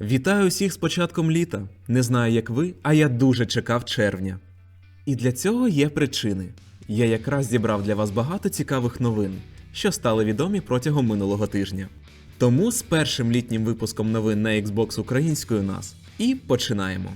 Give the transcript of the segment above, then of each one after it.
Вітаю усіх з початком літа. Не знаю, як ви, а я дуже чекав червня. І для цього є причини. Я якраз зібрав для вас багато цікавих новин, що стали відомі протягом минулого тижня. Тому з першим літнім випуском новин на Xbox українською нас і починаємо.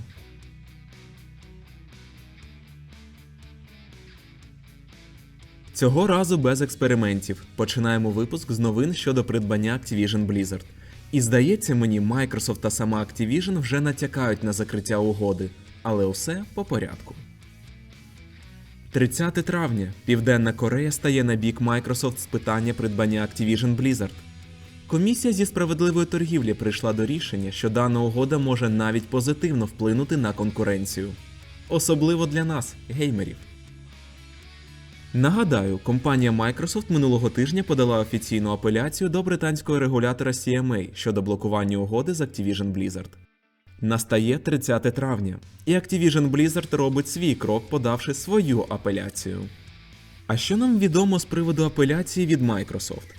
Цього разу без експериментів. Починаємо випуск з новин щодо придбання Activision Blizzard. І здається мені, Microsoft та сама Activision вже натякають на закриття угоди, але усе по порядку. 30 травня Південна Корея стає на бік Microsoft з питання придбання Activision Blizzard. Комісія зі справедливої торгівлі прийшла до рішення, що дана угода може навіть позитивно вплинути на конкуренцію, особливо для нас, геймерів. Нагадаю, компанія Microsoft минулого тижня подала офіційну апеляцію до британського регулятора CMA щодо блокування угоди з Activision Blizzard. Настає 30 травня, і Activision Blizzard робить свій крок, подавши свою апеляцію. А що нам відомо з приводу апеляції від Microsoft?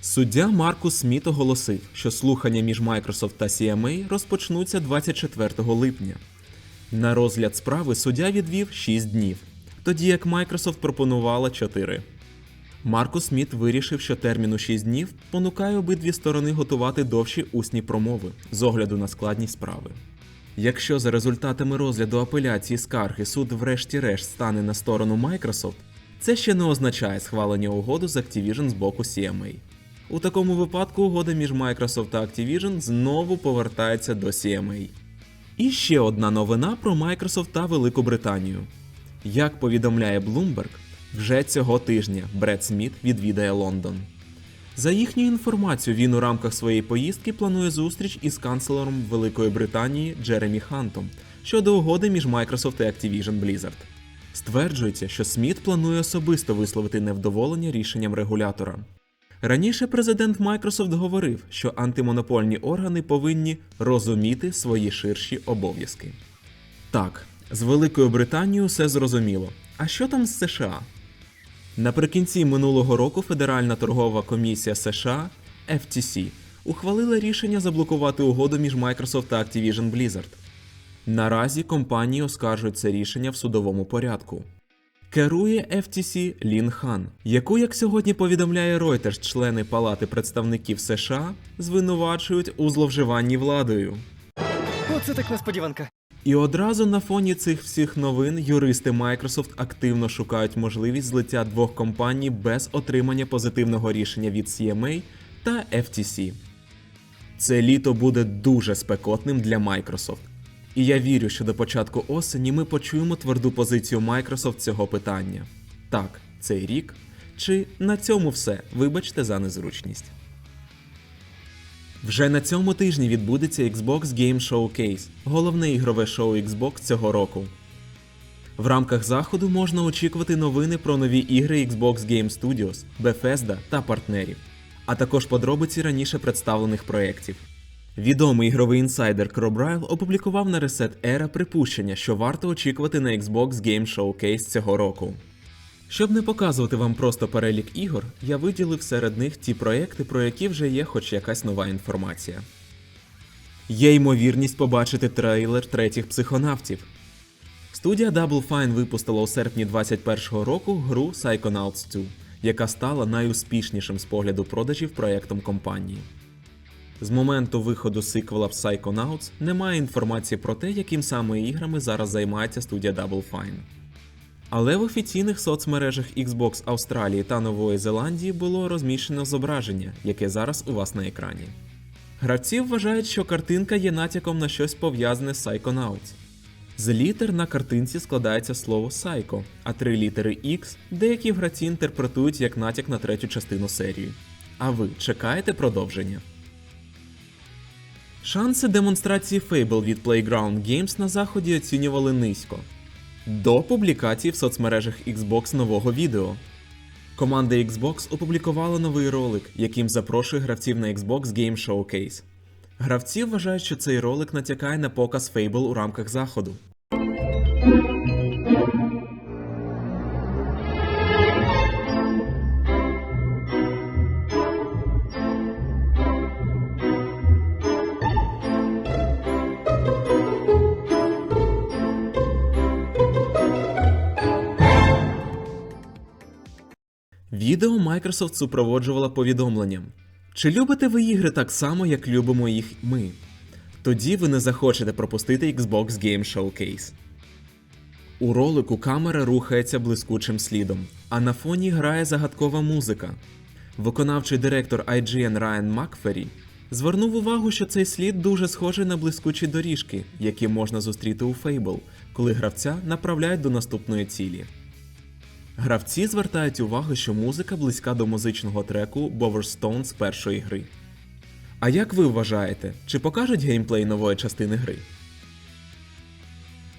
Суддя Маркус Сміт оголосив, що слухання між Microsoft та CMA розпочнуться 24 липня. На розгляд справи суддя відвів 6 днів, тоді як Microsoft пропонувала 4. Маркус Сміт вирішив, що термін у 6 днів понукає обидві сторони готувати довші усні промови з огляду на складність справи. Якщо за результатами розгляду апеляції скарги суд врешті-решт стане на сторону Microsoft, це ще не означає схвалення угоди з Activision з боку CMA. У такому випадку угода між Microsoft та Activision знову повертається до CMA. І ще одна новина про Microsoft та Велику Британію. Як повідомляє Bloomberg, вже цього тижня Бред Сміт відвідає Лондон. За їхньою інформацією, він у рамках своєї поїздки планує зустріч із канцлером Великої Британії Джеремі Хантом щодо угоди між Microsoft і Activision Blizzard. Стверджується, що Сміт планує особисто висловити невдоволення рішенням регулятора. Раніше президент Microsoft говорив, що антимонопольні органи повинні розуміти свої ширші обов'язки. Так, з Великою Британією все зрозуміло. А що там з США? Наприкінці минулого року Федеральна торгова комісія США FTC ухвалила рішення заблокувати угоду між Microsoft та Activision Blizzard. Наразі компанії оскаржують це рішення в судовому порядку. Керує FTC Лін Хан, яку, як сьогодні повідомляє Reuters, члени Палати представників США звинувачують у зловживанні владою. Оце так несподіванка. І одразу на фоні цих всіх новин юристи Microsoft активно шукають можливість злиття двох компаній без отримання позитивного рішення від CMA та FTC. Це літо буде дуже спекотним для Microsoft. І я вірю, що до початку осені ми почуємо тверду позицію Microsoft цього питання. Так, цей рік. Чи на цьому все? Вибачте за незручність. Вже на цьому тижні відбудеться Xbox Game Showcase, головне ігрове шоу Xbox цього року. В рамках заходу можна очікувати новини про нові ігри Xbox Game Studios, Bethesda та партнерів, а також подробиці раніше представлених проєктів. Відомий ігровий інсайдер Кробрайл опублікував на Reset Era припущення, що варто очікувати на Xbox Game Showcase цього року. Щоб не показувати вам просто перелік ігор, я виділив серед них ті проекти, про які вже є хоч якась нова інформація. Є ймовірність побачити трейлер третіх психонавтів. Студія Double Fine випустила у серпні 2021 року гру Psychonauts 2, яка стала найуспішнішим з погляду продажів проектом компанії. З моменту виходу сиквела Psychonauts немає інформації про те, яким саме іграми зараз займається студія Double Fine. Але в офіційних соцмережах Xbox Австралії та Нової Зеландії було розміщено зображення, яке зараз у вас на екрані. Гравці вважають, що картинка є натяком на щось пов'язане з Psychonauts. З літер на картинці складається слово Psycho, а три літери X деякі гравці інтерпретують як натяк на третю частину серії. А ви чекаєте продовження? Шанси демонстрації Fable від Playground Games на заході оцінювали низько. До публікації в соцмережах Xbox нового відео. Команда Xbox опублікувала новий ролик, яким запрошує гравців на Xbox Game Showcase. Гравці вважають, що цей ролик натякає на показ Fable у рамках заходу. Відео Microsoft супроводжувало повідомленням. Чи любите ви ігри так само, як любимо їх ми? Тоді ви не захочете пропустити Xbox Game Showcase. У ролику камера рухається блискучим слідом, а на фоні грає загадкова музика. Виконавчий директор IGN Райан Макфері звернув увагу, що цей слід дуже схожий на блискучі доріжки, які можна зустріти у Fable, коли гравця направляють до наступної цілі. Гравці звертають увагу, що музика близька до музичного треку Boverstone з першої гри. А як ви вважаєте, чи покажуть геймплей нової частини гри?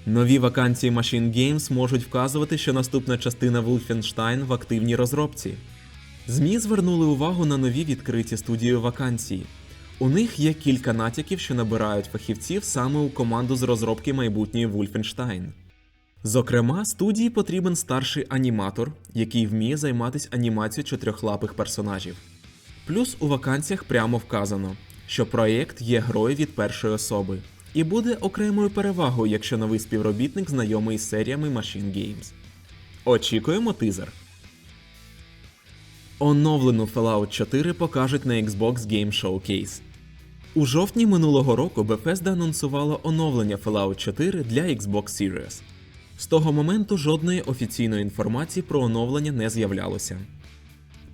Нові вакансії Machine Games можуть вказувати, що наступна частина Wolfenstein в активній розробці. ЗМІ звернули увагу на нові відкриті студії вакансії. У них є кілька натяків, що набирають фахівців саме у команду з розробки майбутньої Wolfenstein. Зокрема, студії потрібен старший аніматор, який вміє займатися анімацією чотирьохлапих персонажів. Плюс у вакансіях прямо вказано, що проєкт є грою від першої особи і буде окремою перевагою, якщо новий співробітник знайомий з серіями Machine Games. Очікуємо тизер. Оновлену Fallout 4 покажуть на Xbox Game Showcase. У жовтні минулого року Bethesda анонсувала оновлення Fallout 4 для Xbox Series. З того моменту жодної офіційної інформації про оновлення не з'являлося.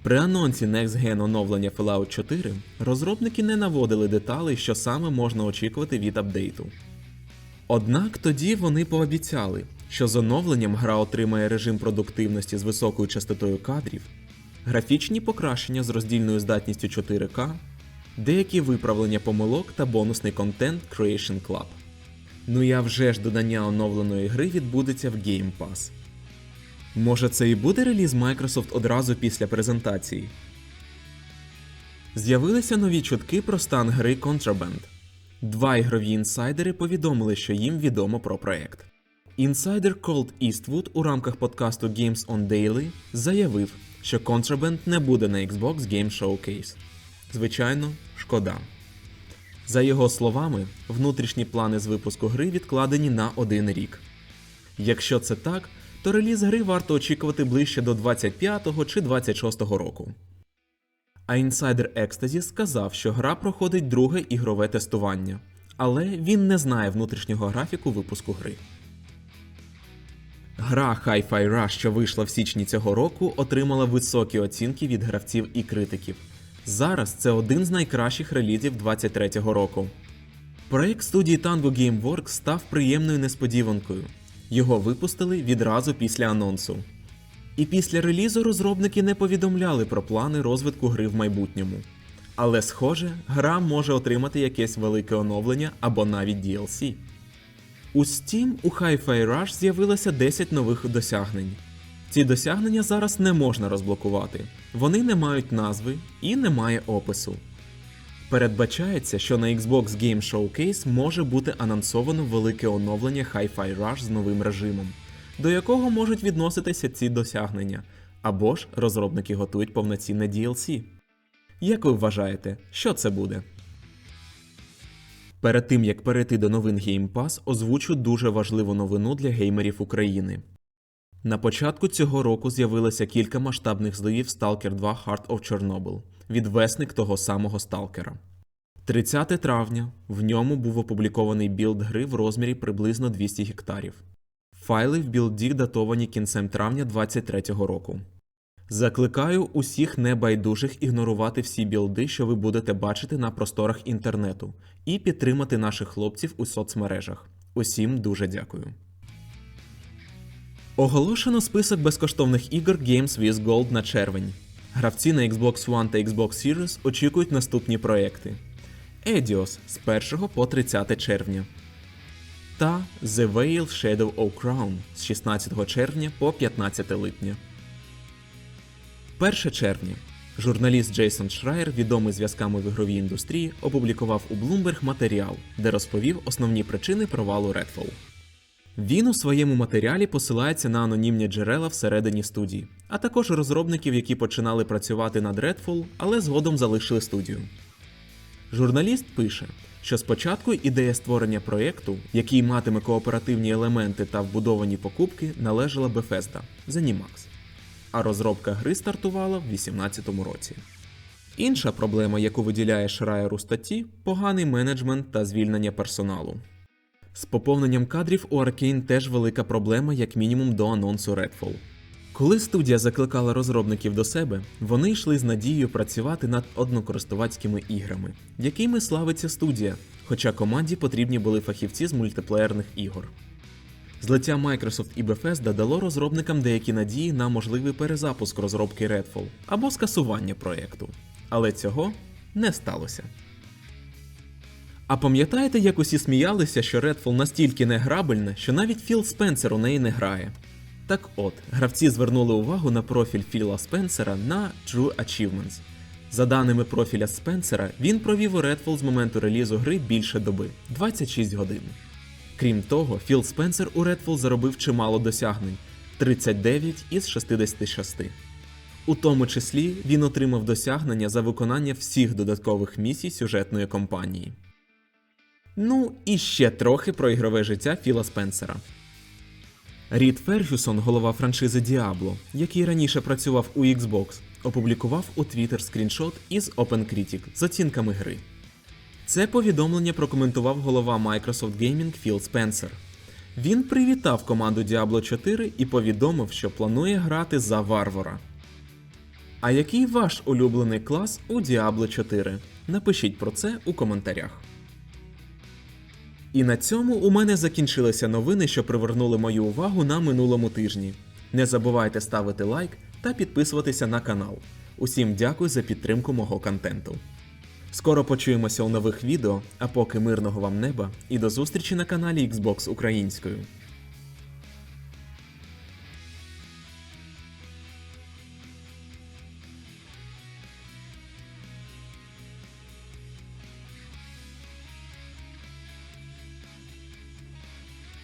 При анонсі Next Gen оновлення Fallout 4 розробники не наводили деталей, що саме можна очікувати від апдейту. Однак тоді вони пообіцяли, що з оновленням гра отримає режим продуктивності з високою частотою кадрів, графічні покращення з роздільною здатністю 4К, деякі виправлення помилок та бонусний контент Creation Club. Ну я вже ж додання оновленої гри відбудеться в Game Pass. Може, це і буде реліз Microsoft одразу після презентації? З'явилися нові чутки про стан гри Contraband. Два ігрові інсайдери повідомили, що їм відомо про проект. Інсайдер Cold Eastwood у рамках подкасту Games on Daily заявив, що Contraband не буде на Xbox Game Showcase. Звичайно, шкода. За його словами, внутрішні плани з випуску гри відкладені на один рік. Якщо це так, то реліз гри варто очікувати ближче до 25-го чи 26-го року. А інсайдер Ecstasy сказав, що гра проходить друге ігрове тестування, але він не знає внутрішнього графіку випуску гри. Гра Hi-Fi Rush, що вийшла в січні цього року, отримала високі оцінки від гравців і критиків. Зараз це один з найкращих релізів 23-го року. Проект студії Tango Gameworks став приємною несподіванкою. Його випустили відразу після анонсу. І після релізу розробники не повідомляли про плани розвитку гри в майбутньому. Але, схоже, гра може отримати якесь велике оновлення або навіть DLC. У Steam у Hi-Fi Rush з'явилося 10 нових досягнень. Ці досягнення зараз не можна розблокувати, вони не мають назви і немає опису. Передбачається, що на Xbox Game Showcase може бути анонсовано велике оновлення Hi-Fi Rush з новим режимом, до якого можуть відноситися ці досягнення, або ж розробники готують повноцінне DLC. Як ви вважаєте, що це буде? Перед тим як перейти до новин Game Pass, озвучу дуже важливу новину для геймерів України. На початку цього року з'явилося кілька масштабних зливів Stalker 2 Heart of Chernobyl, відвесник того самого Сталкера. 30 травня в ньому був опублікований білд гри в розмірі приблизно 200 гектарів. Файли в білді датовані кінцем травня 2023 року. Закликаю усіх небайдужих ігнорувати всі білди, що ви будете бачити на просторах інтернету, і підтримати наших хлопців у соцмережах. Усім дуже дякую. Оголошено список безкоштовних ігор Games with Gold на червень. Гравці на Xbox One та Xbox Series очікують наступні проекти: Edios з 1 по 30 червня та The Veil Shadow of Crown з 16 червня по 15 липня. 1 червня. Журналіст Джейсон Шрайер, відомий зв'язками в ігровій індустрії, опублікував у Bloomberg матеріал, де розповів основні причини провалу Redfall. Він у своєму матеріалі посилається на анонімні джерела всередині студії, а також розробників, які починали працювати над Redfall, але згодом залишили студію. Журналіст пише, що спочатку ідея створення проєкту, який матиме кооперативні елементи та вбудовані покупки, належала Bethesda Zenimax. а розробка гри стартувала в 2018 році. Інша проблема, яку виділяє Шрайер у статті, поганий менеджмент та звільнення персоналу. З поповненням кадрів у Arkane теж велика проблема, як мінімум до анонсу Redfall. Коли студія закликала розробників до себе, вони йшли з надією працювати над однокористувацькими іграми, якими славиться студія, хоча команді потрібні були фахівці з мультиплеєрних ігор. Злиття Microsoft і Bethesda дало розробникам деякі надії на можливий перезапуск розробки Redfall або скасування проєкту. Але цього не сталося. А пам'ятаєте, як усі сміялися, що Redfall настільки неграбельна, що навіть Філ Спенсер у неї не грає? Так от, гравці звернули увагу на профіль Філа Спенсера на True Achievements. За даними профіля Спенсера, він провів у Redfall з моменту релізу гри більше доби 26 годин. Крім того, Філ Спенсер у Redfall заробив чимало досягнень 39 із 66. У тому числі він отримав досягнення за виконання всіх додаткових місій сюжетної кампанії. Ну і ще трохи про ігрове життя Філа Спенсера. Рід Фергюсон, голова франшизи Diablo, який раніше працював у Xbox, опублікував у Twitter скріншот із OpenCritic з оцінками гри. Це повідомлення прокоментував голова Microsoft Gaming Філ Спенсер. Він привітав команду Diablo 4 і повідомив, що планує грати за варвара. А який ваш улюблений клас у Diablo 4? Напишіть про це у коментарях. І на цьому у мене закінчилися новини, що привернули мою увагу на минулому тижні. Не забувайте ставити лайк та підписуватися на канал. Усім дякую за підтримку мого контенту. Скоро почуємося у нових відео, а поки мирного вам неба і до зустрічі на каналі Xbox українською.